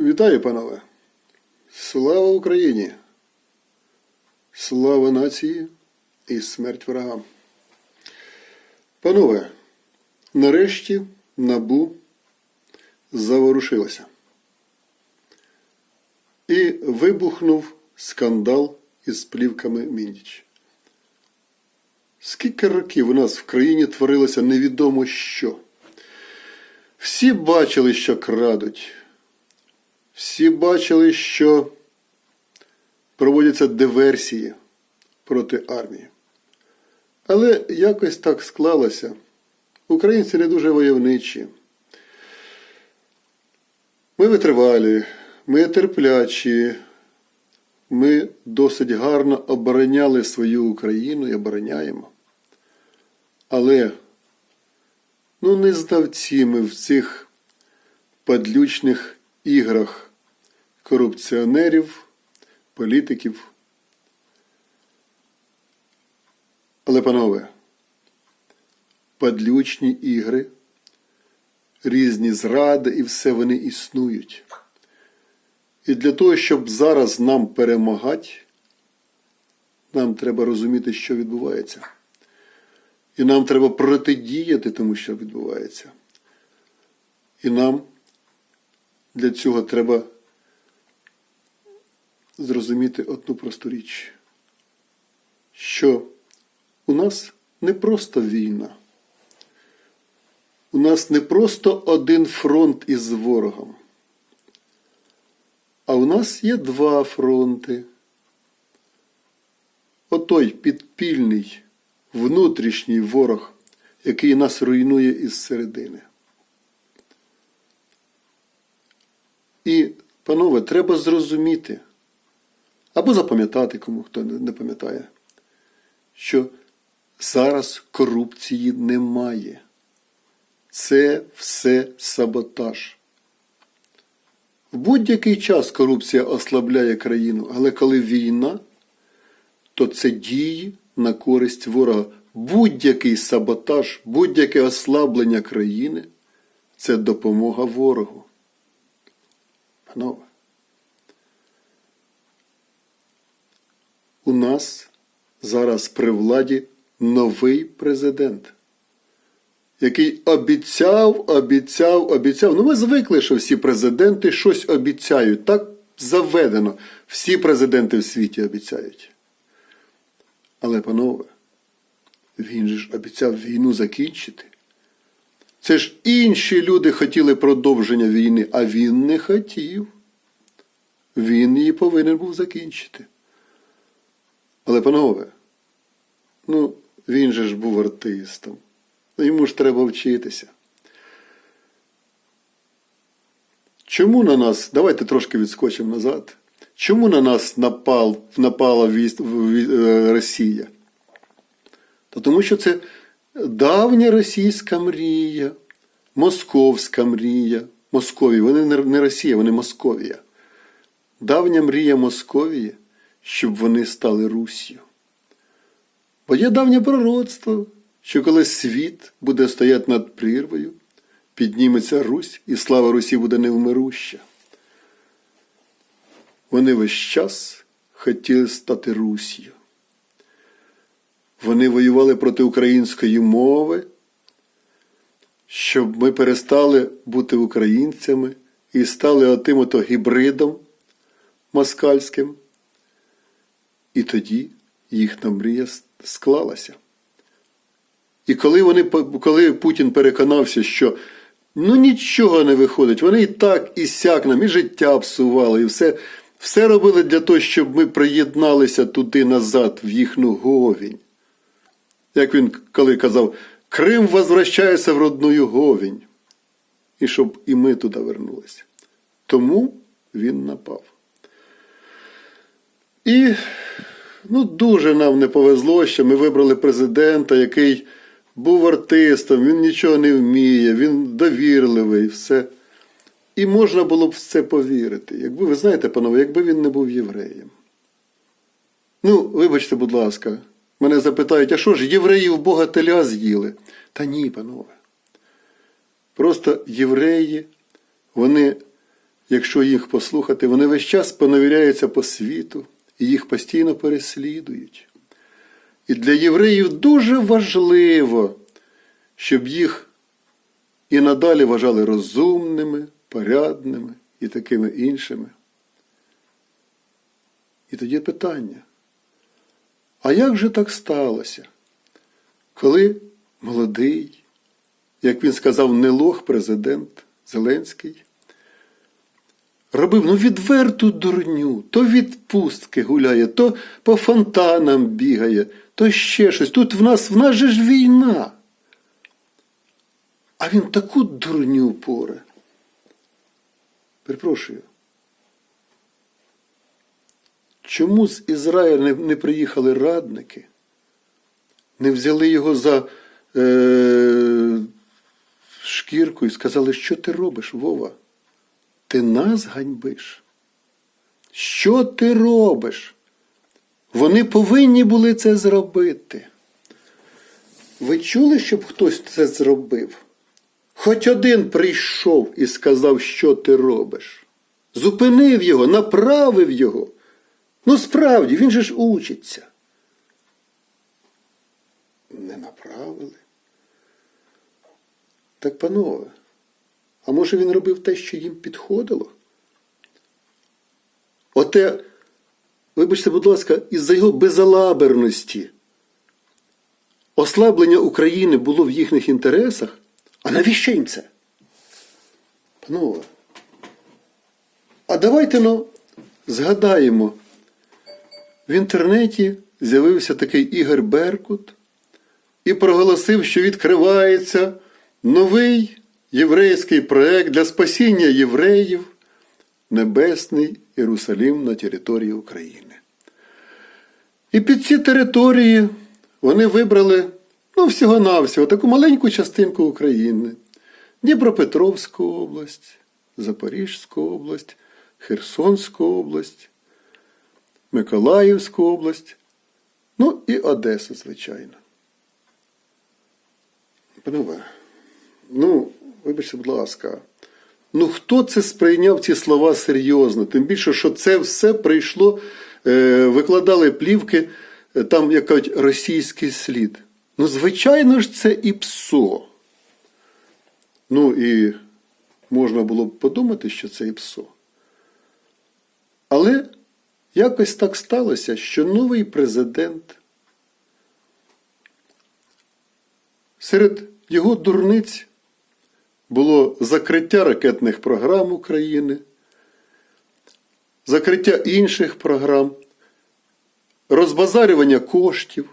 Вітаю, панове! Слава Україні! Слава нації і смерть ворогам! Панове, нарешті набу заворушилося. І вибухнув скандал із плівками Міндіч. Скільки років у нас в країні творилося невідомо що. Всі бачили, що крадуть. Всі бачили, що проводяться диверсії проти армії. Але якось так склалося. Українці не дуже войовничі. Ми витривалі, ми терплячі, ми досить гарно обороняли свою Україну і обороняємо. Але ну не здавці ми в цих падлючних іграх корупціонерів, політиків. Але, панове, падлючні ігри, різні зради і все вони існують. І для того, щоб зараз нам перемагати, нам треба розуміти, що відбувається. І нам треба протидіяти тому, що відбувається. І нам для цього треба зрозуміти одну просту річ, що у нас не просто війна, у нас не просто один фронт із ворогом, а у нас є два фронти. Отой підпільний внутрішній ворог, який нас руйнує із середини. І, панове, треба зрозуміти, або запам'ятати, кому хто не пам'ятає, що зараз корупції немає. Це все саботаж. В будь-який час корупція ослабляє країну, але коли війна, то це дії на користь ворога. Будь-який саботаж, будь-яке ослаблення країни це допомога ворогу. Панове, у нас зараз при владі новий президент, який обіцяв, обіцяв, обіцяв. Ну, ми звикли, що всі президенти щось обіцяють. Так заведено. Всі президенти в світі обіцяють. Але, панове, він же ж обіцяв війну закінчити. Це ж інші люди хотіли продовження війни, а він не хотів. Він її повинен був закінчити. Але, панове, ну, він же ж був артистом. Ну, Йому ж треба вчитися. Чому на нас, давайте трошки відскочимо назад. Чому на нас напал, напала віс- ві- е, Росія? Та тому що це давня російська мрія, московська мрія. Московія, вони не Росія, вони Московія. Давня мрія Московії, щоб вони стали Руссю. Бо є давнє пророцтво, що коли світ буде стояти над прірвою, підніметься Русь, і слава Русі буде невмируща. Вони весь час хотіли стати Русію. Вони воювали проти української мови, щоб ми перестали бути українцями і стали отим ото гібридом москальським. І тоді їхня мрія склалася. І коли вони, коли Путін переконався, що ну нічого не виходить, вони і так, і сяк нам, і життя псували, і все, все робили для того, щоб ми приєдналися туди назад, в їхню говінь. Як він коли казав, Крим возвращається в родную говінь. І щоб і ми туди вернулися. Тому він напав. І ну, дуже нам не повезло, що ми вибрали президента, який був артистом, він нічого не вміє, він довірливий, все. І можна було б в це повірити. Якби, ви знаєте, панове, якби він не був євреєм. Ну, вибачте, будь ласка, мене запитають, а що ж, євреїв Бога теля з'їли? Та ні, панове. Просто євреї, вони якщо їх послухати, вони весь час поневіряються по світу і їх постійно переслідують. І для євреїв дуже важливо, щоб їх і надалі вважали розумними, порядними і такими іншими. І тоді питання. А як же так сталося, коли молодий, як він сказав, не лох президент Зеленський, робив ну відверту дурню, то відпустки гуляє, то по фонтанам бігає, то ще щось. Тут в нас в нас же ж війна. А він таку дурню поре. Перепрошую. Чому з Ізраїля не, приїхали радники? Не взяли його за е, шкірку і сказали, що ти робиш, Вова? Ти нас ганьбиш? Що ти робиш? Вони повинні були це зробити. Ви чули, щоб хтось це зробив? Хоч один прийшов і сказав, що ти робиш. Зупинив його, направив його. Ну, справді, він же ж учиться. Не направили. Так, панове, а може він робив те, що їм підходило? Оте, вибачте, будь ласка, із-за його безалаберності ослаблення України було в їхніх інтересах, а навіщо їм це? Панове, а давайте ну, згадаємо, в інтернеті з'явився такий Ігор Беркут і проголосив, що відкривається новий єврейський проект для спасіння євреїв Небесний Єрусалим на території України. І під ці території вони вибрали ну, всього-навсього таку маленьку частинку України. Дніпропетровську область, Запорізьку область, Херсонську область, Миколаївську область, ну і Одесу, звичайно. Панове, ну, вибачте, будь ласка, ну хто це сприйняв ці слова серйозно? Тим більше, що це все прийшло, е, викладали плівки, е, там, як кажуть, російський слід. Ну, звичайно ж, це і ПСО. Ну і можна було б подумати, що це і ПСО. Але якось так сталося, що новий президент серед його дурниць було закриття ракетних програм України, закриття інших програм, розбазарювання коштів.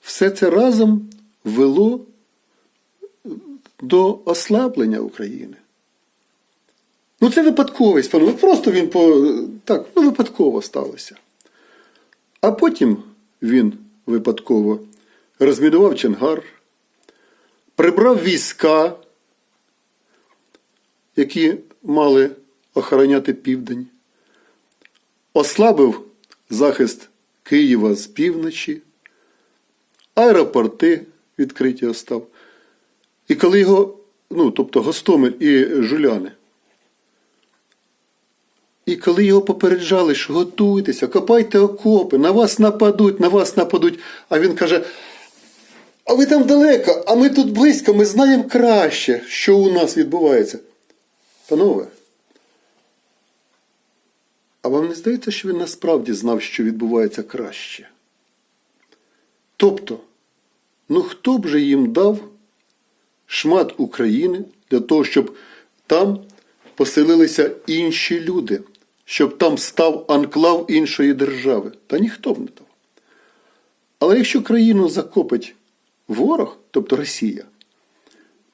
Все це разом вело до ослаблення України. Ну, це випадковість, пане. Просто він по. Так, ну випадково сталося. А потім він випадково розмінував Чонгар, прибрав війська, які мали охороняти південь, ослабив захист Києва з півночі, аеропорти відкриті остав. І коли його, ну, тобто Гостомель і Жуляни, і коли його попереджали, що готуйтеся, копайте окопи, на вас нападуть, на вас нападуть, а він каже, а ви там далеко, а ми тут близько, ми знаємо краще, що у нас відбувається. Панове, а вам не здається, що він насправді знав, що відбувається краще? Тобто, ну хто б же їм дав шмат України для того, щоб там поселилися інші люди, щоб там став анклав іншої держави? Та ніхто б не дав. Але якщо країну закопить ворог, тобто Росія,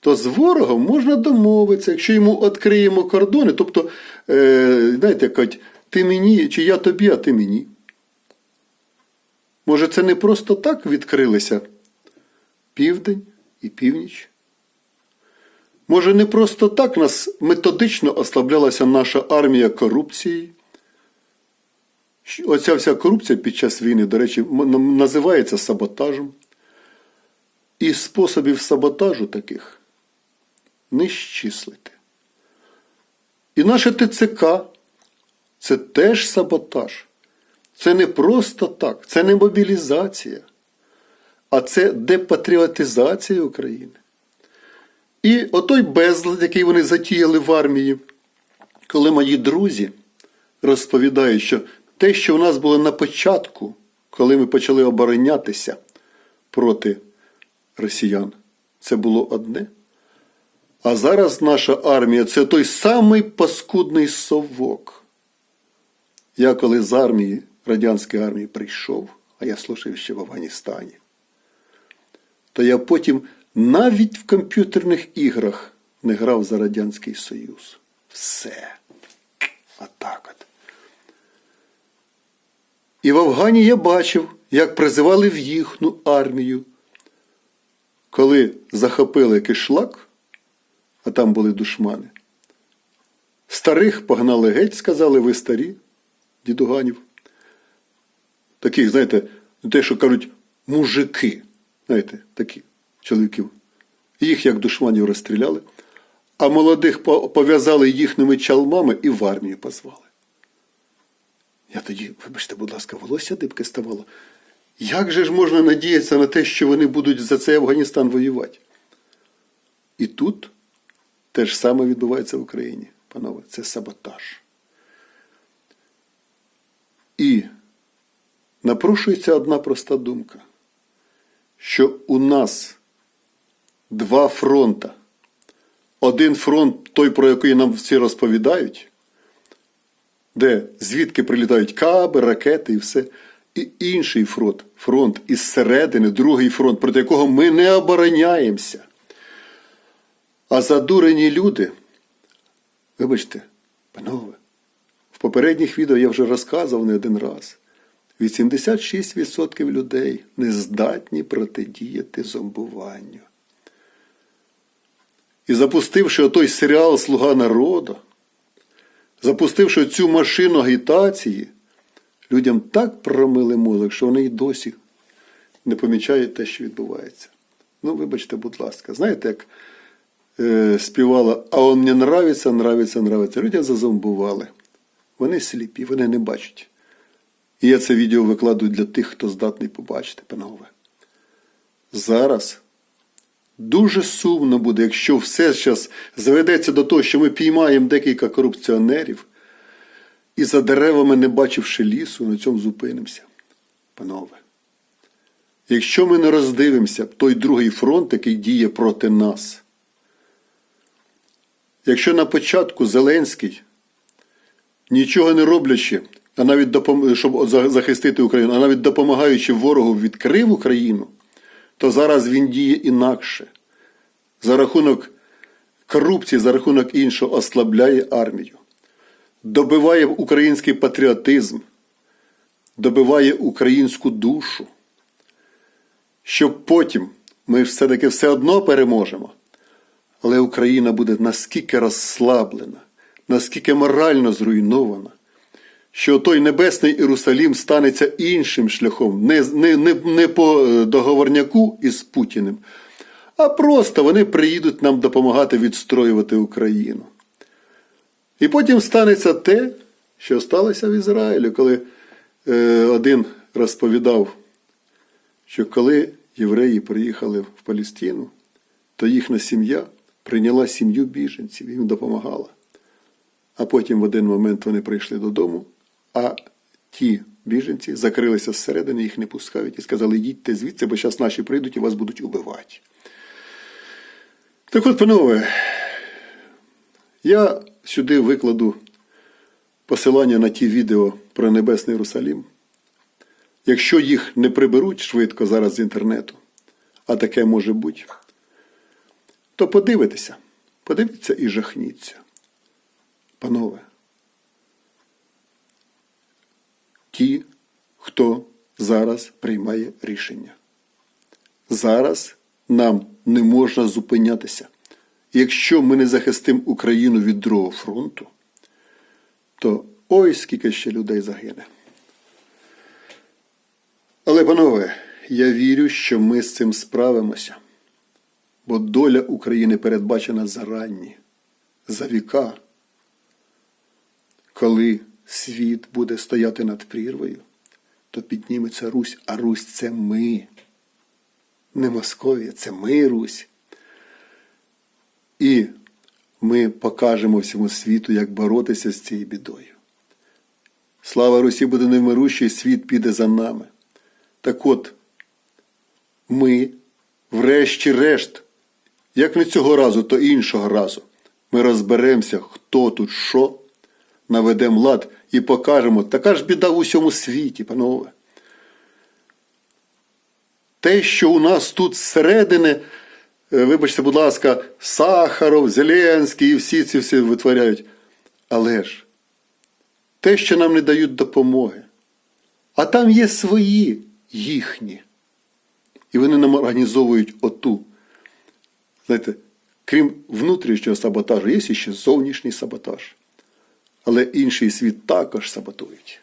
то з ворогом можна домовитися, якщо йому відкриємо кордони, тобто, е, знаєте, кажуть, ти мені, чи я тобі, а ти мені. Може, це не просто так відкрилися південь і північ? Може, не просто так нас методично ослаблялася наша армія корупцією? Оця вся корупція під час війни, до речі, називається саботажем. І способів саботажу таких не щислити. І наше ТЦК це теж саботаж. Це не просто так, це не мобілізація, а це депатріотизація України. І отой безлад, який вони затіяли в армії, коли мої друзі розповідають, що те, що у нас було на початку, коли ми почали оборонятися проти росіян, це було одне. А зараз наша армія це той самий паскудний совок. Я коли з армії, радянської армії прийшов, а я служив ще в Афганістані, то я потім навіть в комп'ютерних іграх не грав за Радянський Союз. Все. Отак от. І в Афгані я бачив, як призивали в їхню армію, коли захопили кишлак, а там були душмани. Старих погнали геть, сказали, ви старі, дідуганів. Таких, знаєте, те, що кажуть, мужики, знаєте, такі чоловіків. Їх як душманів розстріляли, а молодих пов'язали їхніми чалмами і в армію позвали. Я тоді, вибачте, будь ласка, волосся дибки ставало. Як же ж можна надіятися на те, що вони будуть за цей Афганістан воювати? І тут те ж саме відбувається в Україні, панове, це саботаж. І напрошується одна проста думка, що у нас два фронта. Один фронт, той, про який нам всі розповідають, де звідки прилітають каби, ракети і все. І інший фронт, фронт із середини, другий фронт, проти якого ми не обороняємося. А задурені люди, вибачте, панове, в попередніх відео я вже розказував не один раз. 86% людей не здатні протидіяти зомбуванню. І запустивши отой серіал Слуга народу, запустивши цю машину агітації, людям так промили мозок, що вони й досі не помічають те, що відбувається. Ну, вибачте, будь ласка, знаєте, як е, співала, а он мені нравиться, нравиться, нравиться. Люди зазомбували. Вони сліпі, вони не бачать. І я це відео викладую для тих, хто здатний побачити, панове. Зараз дуже сумно буде, якщо все зараз заведеться до того, що ми піймаємо декілька корупціонерів і за деревами, не бачивши лісу, на цьому зупинимося. Панове. Якщо ми не роздивимося той другий фронт, який діє проти нас, якщо на початку Зеленський, нічого не роблячи, а навіть допом... щоб захистити Україну, а навіть допомагаючи ворогу відкрив Україну, то зараз він діє інакше. За рахунок корупції, за рахунок іншого ослабляє армію, добиває український патріотизм, добиває українську душу, щоб потім ми все-таки все одно переможемо. Але Україна буде наскільки розслаблена, наскільки морально зруйнована, що той Небесний Єрусалім станеться іншим шляхом, не, не, не, не по договорняку із Путіним, а просто вони приїдуть нам допомагати відстроювати Україну. І потім станеться те, що сталося в Ізраїлі, коли е, один розповідав, що коли євреї приїхали в Палестину, то їхня сім'я прийняла сім'ю біженців, їм допомагала. А потім в один момент вони прийшли додому, а ті біженці закрилися зсередини, їх не пускають і сказали, їдьте звідси, бо зараз наші прийдуть і вас будуть убивати. Так от, панове, я сюди викладу посилання на ті відео про Небесний Єрусалім. Якщо їх не приберуть швидко зараз з інтернету, а таке може бути, то подивитеся, подивіться і жахніться. Панове, ті, хто зараз приймає рішення. Зараз нам не можна зупинятися. Якщо ми не захистимо Україну від Другого фронту, то ой скільки ще людей загине. Але, панове, я вірю, що ми з цим справимося, бо доля України передбачена заранні, за віка. коли світ буде стояти над прірвою, то підніметься Русь, а Русь це ми. Не Московія, це ми Русь. І ми покажемо всьому світу, як боротися з цією бідою. Слава Русі буде невмирущий, світ піде за нами. Так от, ми, врешті-решт, як не цього разу, то іншого разу, ми розберемося, хто тут що, наведемо лад і покажемо, така ж біда в усьому світі, панове. Те, що у нас тут зсередини, е, вибачте, будь ласка, Сахаров, Зеленський і всі ці всі витворяють. Але ж те, що нам не дають допомоги. А там є свої їхні. І вони нам організовують оту. Знаєте, крім внутрішнього саботажу, є ще зовнішній саботаж. Але інший світ також саботують.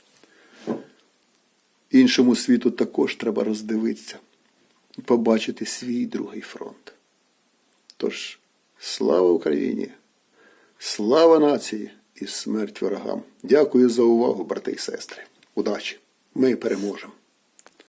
Іншому світу також треба роздивитися, побачити свій другий фронт. Тож, слава Україні! Слава нації і смерть ворогам! Дякую за увагу, брати і сестри. Удачі! Ми переможемо!